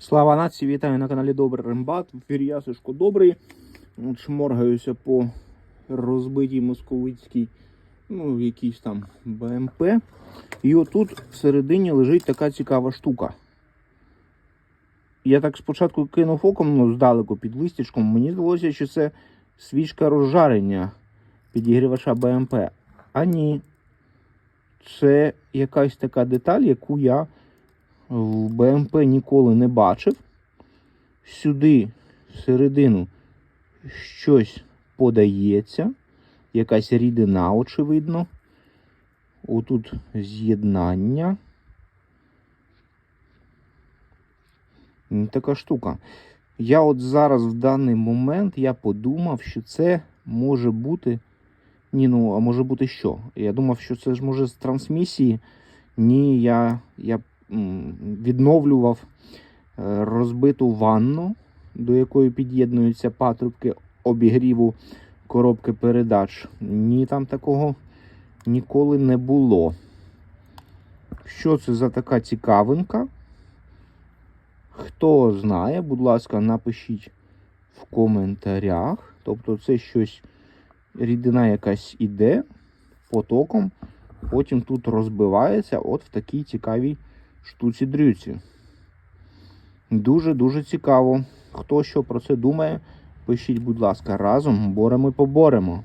Слава нації, вітаю на каналі Добрий Рембат. В ефірі я Добрий. От Шморгаюся по розбитій московицькій, ну, якійсь там БМП. І отут всередині лежить така цікава штука. Я так спочатку кинув оком, ну, здалеку під листячком. Мені здалося, що це свічка розжарення підігрівача БМП. А ні. Це якась така деталь, яку я в БМП ніколи не бачив. Сюди, всередину, щось подається, якась рідина, очевидно. Отут з'єднання. Така штука. Я от зараз в даний момент я подумав, що це може бути. Ні, ну, а може бути що? Я думав, що це ж може з трансмісії. Ні, я, я відновлював е, розбиту ванну, до якої під'єднуються патрубки обігріву коробки передач. Ні, там такого ніколи не було. Що це за така цікавинка? Хто знає, будь ласка, напишіть в коментарях. Тобто це щось, рідина якась іде потоком, потім тут розбивається от в такій цікавій штуці дрюці. Дуже-дуже цікаво. Хто що про це думає, пишіть, будь ласка, разом боремо і поборемо.